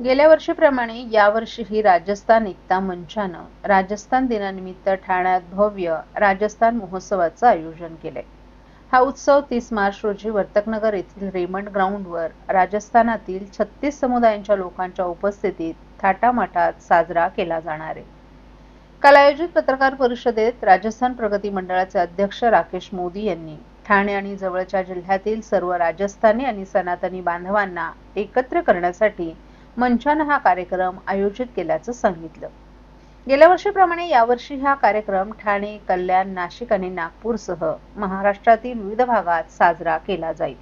गेल्या वर्षीप्रमाणे यावर्षीही राजस्थान एकता मंचानं राजस्थान दिनानिमित्त ठाण्यात भव्य राजस्थान महोत्सवाचं आयोजन केलंय. हा उत्सव तीस मार्च रोजी वर्तकनगर येथील रेमंड ग्राउंडवर राजस्थानातील छत्तीस समुदायांच्या लोकांच्या उपस्थितीत थाटामाटात साजरा केला जाणार आहे. काल आयोजित पत्रकार परिषदेत राजस्थान प्रगती मंडळाचे अध्यक्ष राकेश मोदी यांनी ठाणे आणि जवळच्या जिल्ह्यातील सर्व राजस्थानी आणि सनातनी बांधवांना एकत्र करण्यासाठी मंचानं हा कार्यक्रम आयोजित केल्याचं सांगितलं. गेल्या वर्षीप्रमाणे यावर्षी हा कार्यक्रम ठाणे कल्याण नाशिक आणि नागपूरसह महाराष्ट्रातील विविध भागात साजरा केला जाईल.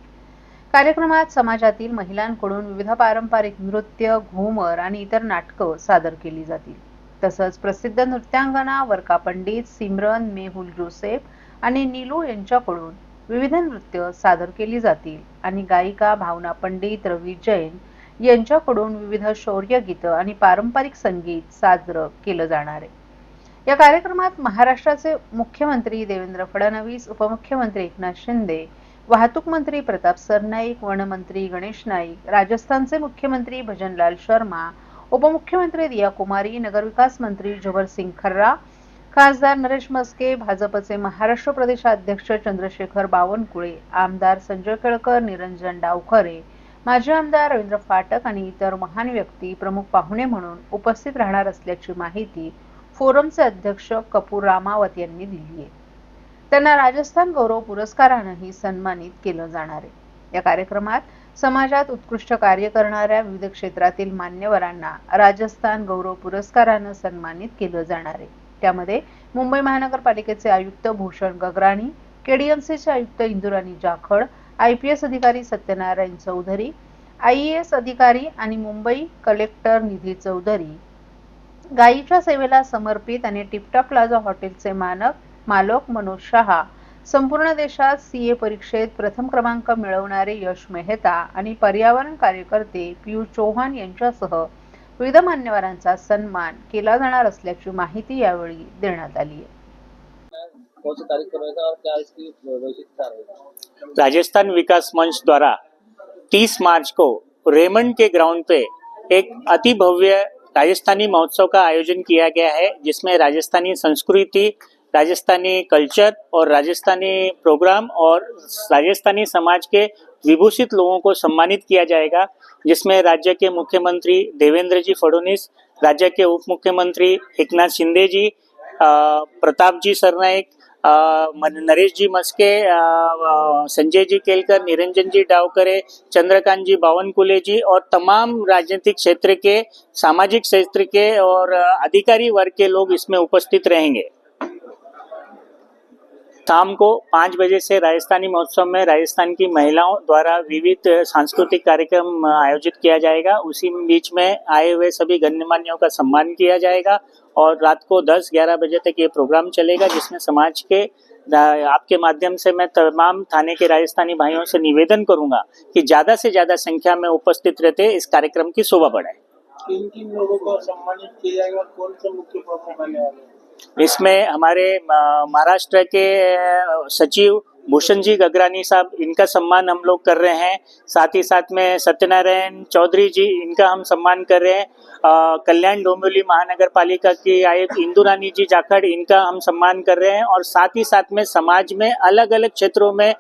कार्यक्रमात समाजातील महिलांकडून विविध पारंपरिक नृत्य घुमर आणि इतर नाटकं सादर केली जातील. तसंच प्रसिद्ध नृत्यांगना वर्का पंडित सिमरन मेहुल जोसेफ आणि नीलू यांच्याकडून विविध नृत्य सादर केली जातील आणि गायिका भावना पंडित रवी जैन यांच्याकडून विविध शौर्य गीतं आणि पारंपरिक संगीत साजरं केलं जाणार आहे. या कार्यक्रमात महाराष्ट्राचे मुख्यमंत्री देवेंद्र फडणवीस उपमुख्यमंत्री एकनाथ शिंदे वाहतूक मंत्री प्रताप सरनाईक वनमंत्री गणेश नाईक राजस्थानचे मुख्यमंत्री भजनलाल शर्मा उपमुख्यमंत्री दिया कुमारी नगरविकास मंत्री सिंग खर्रा खासदार नरेश मस्के भाजपचे महाराष्ट्र प्रदेशाध्यक्ष चंद्रशेखर बावनकुळे आमदार संजय केळकर निरंजन डावखरे माजी आमदार रवींद्र फाटक आणि इतर महान व्यक्ती प्रमुख पाहुणे म्हणून उपस्थित राहणार असल्याची माहिती फोरमचे अध्यक्ष कपूर रामावत यांनी दिली आहे त्यांना राजस्थान गौरव पुरस्कारानंही सन्मानित केलं जाणार आहे. या कार्यक्रमात समाजात उत्कृष्ट कार्य करणाऱ्या विविध क्षेत्रातील मान्यवरांना राजस्थान गौरव पुरस्कारानं सन्मानित केलं जाणार आहे. त्यामध्ये मुंबई महानगरपालिकेचे आयुक्त भूषण गगराणी केडीएमसीचे आयुक्त Indurani Jakhad I P S अधिकारी Satyanarayan Chaudhari I A S अधिकारी आणि मुंबई कलेक्टर निधी चौधरी. गायीच्या सेवेला समर्पित आणि टिपटॉप प्लाझा हॉटेलचे मानक मालक मनोज शहा. संपूर्ण देशात सी ए परीक्षेत प्रथम क्रमांक मिळवणारे यश मेहता आणि पर्यावरण कार्यकर्ते पियुष चौहान यांच्यासह विविध मान्यवरांचा सन्मान केला जाणार असल्याची माहिती यावेळी देण्यात आली आहे. कौन सा तारीख को रहेगा और क्या इसकी वैशिष्ट्यता रहेगी? राजस्थान विकास मंच द्वारा 30 मार्च को रेमंड के ग्राउंड पे एक अति भव्य राजस्थानी महोत्सव का आयोजन किया गया है, जिसमें राजस्थानी संस्कृति, राजस्थानी कल्चर और राजस्थानी प्रोग्राम और राजस्थानी समाज के विभूषित लोगों को सम्मानित किया जाएगा, जिसमें राज्य के मुख्यमंत्री देवेंद्र जी फडणवीस, राज्य के उप मुख्यमंत्री एकनाथ शिंदे जी प्रताप जी सरनाईक मन- नरेश जी मस्के संजय जी केलकर निरंजन जी डावकरे चंद्रकांत जी बावनकुले जी और तमाम राजनीतिक क्षेत्र के, सामाजिक क्षेत्र के और अधिकारी वर्ग के लोग इसमें उपस्थित रहेंगे। शाम को पाँच बजे से राजस्थानी महोत्सव में राजस्थान की महिलाओं द्वारा विविध सांस्कृतिक कार्यक्रम आयोजित किया जाएगा। उसी बीच में आए हुए सभी गण्यमान्यों का सम्मान किया जाएगा और रात को 10-11 बजे तक ये प्रोग्राम चलेगा, जिसमें समाज के आपके माध्यम से मैं तमाम थाने के राजस्थानी भाइयों से निवेदन करूँगा कि ज़्यादा से ज़्यादा संख्या में उपस्थित रहते, इस कार्यक्रम की शोभा बढ़ाए। किन किन लोगों को सम्मानित किया जाएगा कौन से मुख्य आने वाले हैं? इसमें हमारे महाराष्ट्र के सचिव भूषण जी गगरानी साहब, इनका सम्मान हम लोग कर रहे हैं। साथ ही साथ में सत्यनारायण चौधरी जी, इनका हम सम्मान कर रहे हैं। कल्याण डोंबिवली महानगर पालिका की आयुक्त इंदू रानी जी जाखड़, इनका हम सम्मान कर रहे हैं। और साथ ही साथ में समाज में अलग अलग क्षेत्रों में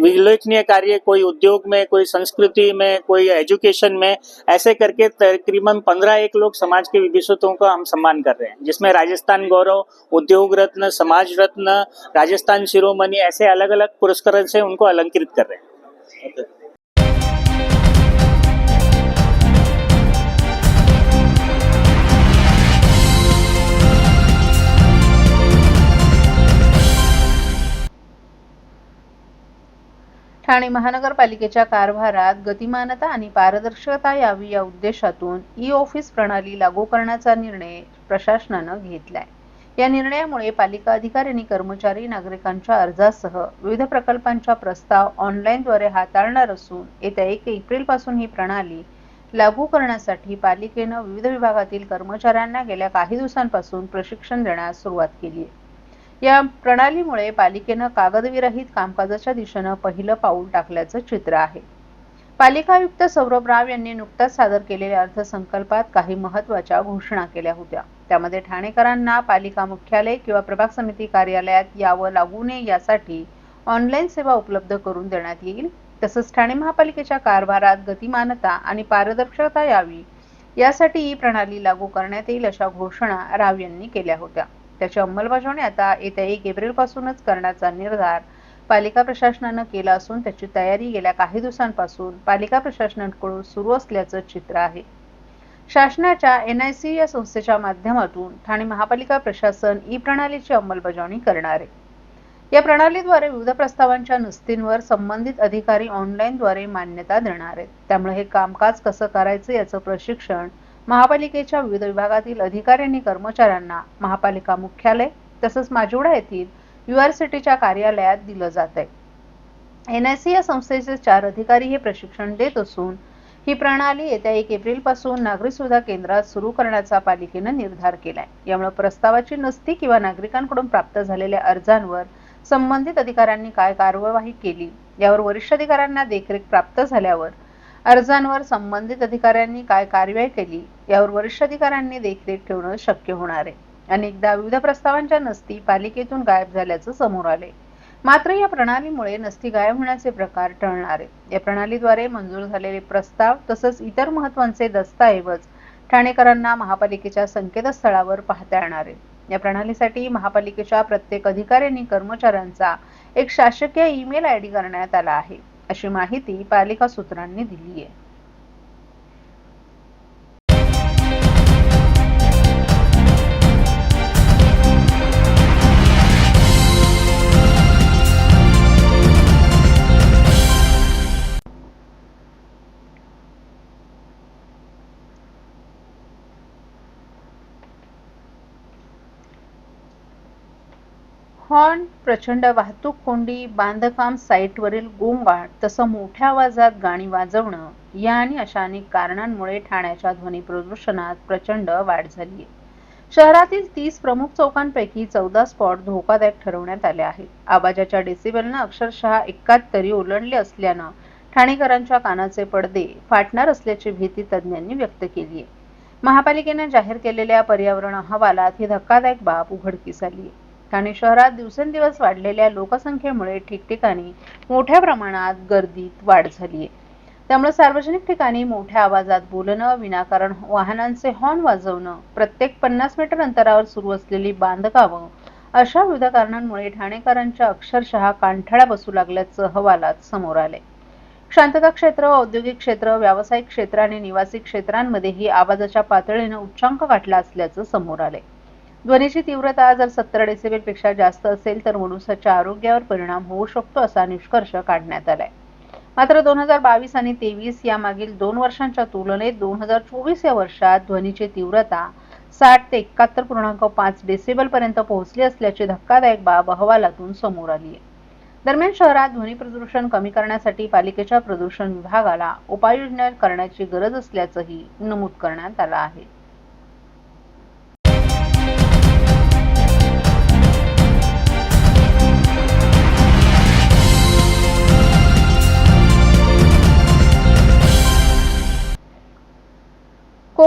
उल्लेखनीय कार्य, कोई उद्योग में, कोई संस्कृति में, कोई एजुकेशन में, ऐसे करके तकरीबन पंद्रह एक लोग समाज के विभूषितों का हम सम्मान कर रहे हैं। जिसमें राजस्थान गौरव, उद्योग रत्न, समाज रत्न, राजस्थान शिरोमणि, ऐसे अलग अलग पुरस्कार से उनको अलंकृत कर रहे हैं। ठाणे महानगरपालिकेच्या कारभारात गतिमानता आणि पारदर्शकता यावी या उद्देशातून ई ऑफिस प्रणाली लागू करण्याचा निर्णय प्रशासनानं घेतलाय. या निर्णयामुळे पालिका अधिकारी आणि कर्मचारी नागरिकांच्या अर्जासह विविध प्रकल्पांचा प्रस्ताव ऑनलाईनद्वारे हाताळणार असून येत्या एक एप्रिलपासून ही प्रणाली लागू करण्यासाठी पालिकेनं विविध विभागातील कर्मचाऱ्यांना गेल्या काही दिवसांपासून प्रशिक्षण देण्यास सुरुवात केली आहे. या प्रणालीमुळे पालिकेनं कागदविरहित कामकाजाच्या दिशेनं पहिलं पाऊल टाकल्याचं चित्र आहे. पालिका आयुक्त सौरभ राव यांनी नुकताच सादर केलेल्या अर्थसंकल्पात काही महत्त्वाच्या घोषणा केल्या होत्या. त्यामध्ये ठाणेकरांना पालिका मुख्यालय किंवा प्रभाग समिती कार्यालयात यावं लागू नये यासाठी ऑनलाईन सेवा उपलब्ध करून देण्यात येईल. तसंच ठाणे महापालिकेच्या कारभारात गतिमानता आणि पारदर्शकता यावी यासाठी ही प्रणाली लागू करण्यात येईल अशा घोषणा राव यांनी केल्या होत्या. त्याची अंमलबजावणी आता येत्या एक एप्रिल पासूनच करण्याचा निर्धार पालिका प्रशासनानं केला असून त्याची तयारी गेल्या काही दिवसांपासून पालिका प्रशासनाकडून सुरू असल्याचं चित्र आहे. शासनाच्या एन आय सी या संस्थेच्या माध्यमातून ठाणे महापालिका प्रशासन ई प्रणालीची अंमलबजावणी करणार आहे. या प्रणालीद्वारे विविध प्रस्तावांच्या नुस्तींवर संबंधित अधिकारी ऑनलाईनद्वारे मान्यता देणार आहेत. त्यामुळे हे कामकाज कसं करायचं याचं प्रशिक्षण महापालिकेच्या विविध विभागातील अधिकारी आणि कर्मचाऱ्यांना महापालिका मुख्यालय तसंच माजिवडा येथील युआरसीटीच्या कार्यालयात दिलं जात आहे. एन आय सी या संस्थेचे चार अधिकारी हे प्रशिक्षण देत असून ही प्रणाली येत्या एक एप्रिलपासून नागरी सुविधा केंद्रात सुरू करण्याचा पालिकेनं निर्धार केलाय. यामुळे प्रस्तावाची नसती किंवा नागरिकांकडून प्राप्त झालेल्या अर्जांवर संबंधित अधिकाऱ्यांनी काय कार्यवाही केली यावर वरिष्ठ अधिकाऱ्यांना देखरेख प्राप्त झाल्यावर अर्जांवर संबंधित अधिकाऱ्यांनी काय कारवाई केली यावर वरिष्ठ अधिकाऱ्यांनी देखरेख ठेवणं शक्य होणार आहे. अनेकदा विविध प्रस्तावांच्या नसती पालिकेतून गायब झाल्याचं समोर आले मात्र या प्रणालीमुळे नसती गायब होण्याचे प्रकार टळणार आहेत. या प्रणालीद्वारे मंजूर झालेले प्रस्ताव तसंच इतर महत्त्वाचे दस्तऐवज ठाणेकरांना महापालिकेच्या संकेतस्थळावर पाहता येणार आहे या प्रणालीसाठी महापालिकेच्या प्रत्येक अधिकाऱ्यांनी कर्मचाऱ्यांचा एक शासकीय ईमेल आय डी करण्यात आला आहे. अशी माहिती पालिका सूत्रांनी दिली आहे हॉर्न प्रचंड वाहतूक कोंडी बांधकाम साईटवरील गोंगाट तसं मोठ्या आवाजात गाणी वाजवणं या आणि अशा अनेक कारणांमुळे ठाण्याच्या ध्वनी प्रदूषणात प्रचंड वाढ झाली आहे शहरातील तीस प्रमुख चौकांपैकी चौदा स्पॉट धोकादायक ठरवण्यात आले आहेत. आवाजाच्या डेसिबलनं अक्षरशः एकाहत्तरी ओलांडले असल्यानं ठाणेकरांच्या कानाचे पडदे फाटणार असल्याची भीती तज्ज्ञांनी व्यक्त केली आहे महापालिकेने जाहीर केलेल्या पर्यावरण अहवालात ही धक्कादायक बाब उघडकीस आली आहे ठाणे शहरात दिवसेंदिवस वाढलेल्या लोकसंख्येमुळे ठिकठिकाणी मोठ्या प्रमाणात गर्दीत वाढ झाली आहे त्यामुळे सार्वजनिक ठिकाणी मोठ्या आवाजात बोलणं विनाकारण वाहनांचे हॉर्न वाजवणं प्रत्येक पन्नास मीटर अंतरावर सुरू असलेली बांधकामं अशा विविध कारणांमुळे ठाणेकरांच्या अक्षरशः कांठाळ्या बसू लागल्याचं अहवालात समोर आले शांतता क्षेत्र औद्योगिक क्षेत्र व्यावसायिक क्षेत्र आणि निवासी क्षेत्रांमध्येही आवाजाच्या पातळीनं उच्चांक गाठला असल्याचं समोर आले ध्वनीची तीव्रता जर सत्तर डेसिबलपेक्षा जास्त असेल तर मनुष्याच्या आरोग्यावर परिणाम होऊ शकतो असा निष्कर्ष काढण्यात आलाय. मात्र दोन हजार बावीस आणि तेवीस या मागील दोन वर्षांच्या तुलनेत दोन हजार चोवीस या वर्षात ध्वनीची तीव्रता साठ ते एकाहत्तर पूर्णांक पाच डेसिबल पर्यंत पोहोचली असल्याची धक्कादायक बाब अहवालातून समोर आली आहे. दरम्यान शहरात ध्वनी प्रदूषण कमी करण्यासाठी पालिकेच्या प्रदूषण विभागाला उपाययोजना करण्याची गरज असल्याचंही नमूद करण्यात आलं आहे.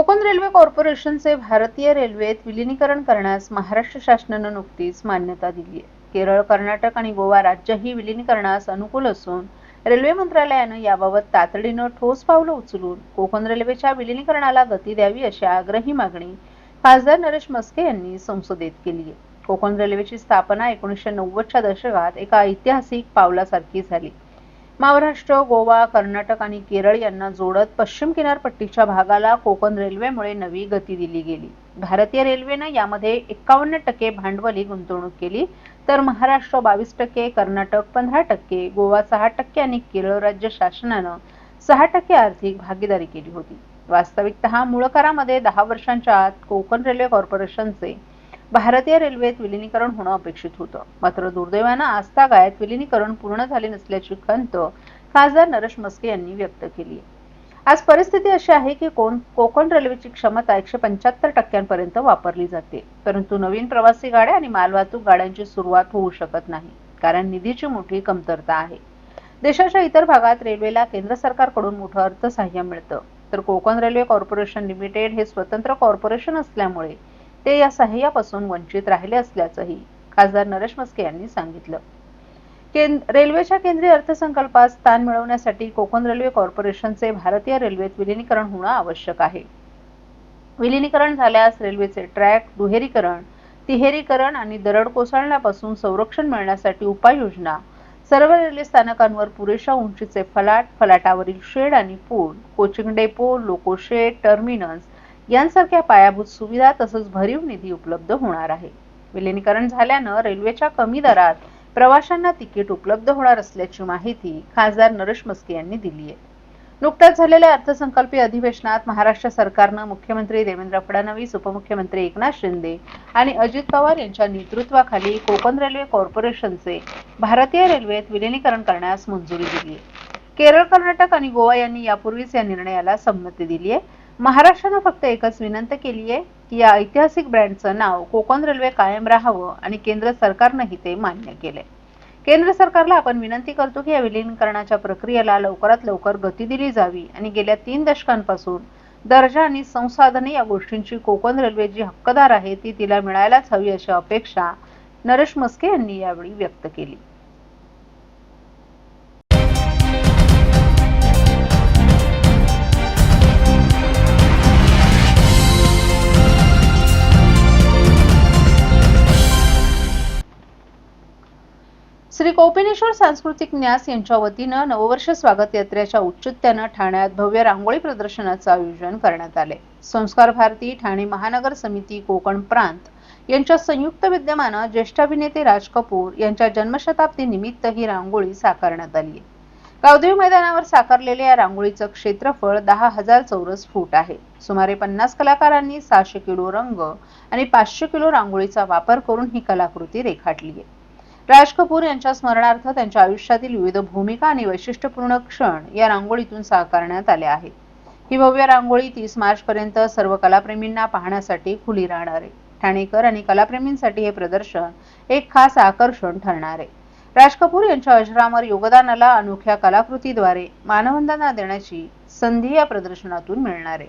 कोकण रेल्वे कॉर्पोरेशनचे भारतीय रेल्वेत विलिनीकरण करण्यास महाराष्ट्र शासनानं नुकतीच मान्यता दिली आहे. केरळ कर्नाटक आणि गोवा राज्यही विलिनीकरणास अनुकूल असून रेल्वे मंत्रालयानं याबाबत तातडीनं ठोस पावलं उचलून कोकण रेल्वेच्या विलिनीकरणाला गती द्यावी अशी आग्रही मागणी खासदार नरेश मस्के यांनी संसदेत केली आहे. कोकण रेल्वेची स्थापना एकोणीसशे नव्वदच्या दशकात एका ऐतिहासिक पावलासारखी झाली. महाराष्ट्र गोवा कर्नाटक आणि केरळ यांना जोडत पश्चिम किनारपट्टीच्या भागाला कोकण रेल्वेमुळे नवी गती दिली गेली. भारतीय रेल्वेनं यामध्ये एकावन्न टक्के भांडवली गुंतवणूक केली तर महाराष्ट्र बावीस टक्के कर्नाटक पंधरा टक्के गोवा सहा टक्के आणि केरळ राज्य शासनानं सहा टक्के आर्थिक भागीदारी केली होती. वास्तविकत मूळ करामध्ये दहा वर्षांच्या आत कोकण रेल्वे कॉर्पोरेशनचे भारतीय रेल्वेत विलिनीकरण होणं अपेक्षित होतं. मात्र दुर्दैवानं आजतागायत विलिनीकरण पूर्ण झाले नसल्याची खंत खासदार नरेश मस्के यांनी व्यक्त केली. आज परिस्थिती अशी आहे की कोण कोकण रेल्वेची क्षमता एकशे पंच्याहत्तर टक्क्यांपर्यंत वापरली जाते. परंतु नवीन प्रवासी गाड्या आणि मालवाहतूक गाड्यांची सुरुवात होऊ शकत नाही कारण निधीची मोठी कमतरता आहे. देशाच्या इतर भागात रेल्वेला केंद्र सरकारकडून मोठं अर्थसहाय्य मिळतं. तर कोकण रेल्वे कॉर्पोरेशन लिमिटेड हे स्वतंत्र कॉर्पोरेशन असल्यामुळे ते या सहाय्यापासून वंचित राहिले असल्याचंही खासदार नरेश मस्के यांनी सांगितलं. केंद रेल्वेच्या केंद्रीय अर्थसंकल्पात स्थान मिळवण्यासाठी कोकण रेल्वे कॉर्पोरेशनचे भारतीय रेल्वेत विलिनीकरण होणं आवश्यक आहे. विलिनीकरण झाल्यास रेल्वेचे ट्रॅक दुहेरीकरण तिहेरीकरण आणि दरड कोसळण्यापासून संरक्षण मिळण्यासाठी उपाययोजना सर्व रेल्वे स्थानकांवर पुरेशा उंचीचे फलाट फलाटावरील शेड आणि पूल coaching depot loco shed terminus यांसारख्या पायाभूत सुविधा तसंच भरीव निधी उपलब्ध होणार आहे. विलिनीकरण झाल्यानं रेल्वेच्या कमी दरात प्रवाशांना तिकीट उपलब्ध होणार असल्याची माहिती खासदार नरेश मस्के यांनी दिली आहे. नुकत्याच झालेल्या अर्थसंकल्पीय अधिवेशनात महाराष्ट्र सरकारनं मुख्यमंत्री देवेंद्र फडणवीस उपमुख्यमंत्री एकनाथ शिंदे आणि अजित पवार यांच्या नेतृत्वाखाली कोकण रेल्वे कॉर्पोरेशनचे भारतीय रेल्वेत विलिनीकरण करण्यास मंजुरी दिली केरळ कर्नाटक आणि गोवा यांनी यापूर्वीच या निर्णयाला संमती दिली आहे. महाराष्ट्रानं फक्त एकच विनंती केली आहे की या ऐतिहासिक ब्रँडचं नाव कोकण रेल्वे कायम राहावं आणि केंद्र सरकारनंही ते मान्य केले केंद्र सरकारला आपण विनंती करतो की या विलीनीकरणाच्या प्रक्रियेला लवकरात लवकर गती दिली जावी आणि गेल्या तीन दशकांपासून दर्जा आणि संसाधने या गोष्टींची कोकण रेल्वे जी हक्कदार आहे ती तिला मिळायलाच हवी अशी अपेक्षा नरेश मस्के यांनी यावेळी व्यक्त केली. कोपिनेश्वर सांस्कृतिक न्यास यांच्या वतीनं नववर्ष स्वागत यात्रेच्या औचित्यानं ठाण्यात भव्य रांगोळी प्रदर्शनाचं आयोजन करण्यात आले. संस्कार भारती ठाणे महानगर समिती कोकण प्रांत यांच्या संयुक्त विद्यमानं ज्येष्ठ अभिनेते राज कपूर यांच्या जन्मशताब्दी निमित्त ही रांगोळी साकारण्यात आली गावदेवी मैदानावर साकारलेल्या या रांगोळीचं क्षेत्रफळ दहा हजार चौरस फूट आहे. सुमारे पन्नास कलाकारांनी सहाशे किलो रंग आणि पाचशे किलो रांगोळीचा वापर करून ही कलाकृती रेखाटली आहे. राज कपूर यांच्या स्मरणार्थ त्यांच्या आयुष्यातील विविध भूमिका आणि वैशिष्ट्यपूर्ण क्षण या रांगोळीतून साकारण्यात आले आहेत. ही भव्य रांगोळी तीस मार्च पर्यंत सर्व कलाप्रेमींना पाहण्यासाठी खुली राहणार आहे. ठाणेकर आणि कलाप्रेमींसाठी हे प्रदर्शन एक खास आकर्षण ठरणार आहे. राज कपूर यांच्या अजरामर योगदानाला अनोख्या कलाकृतीद्वारे मानवंदना देण्याची संधी या प्रदर्शनातून मिळणार आहे.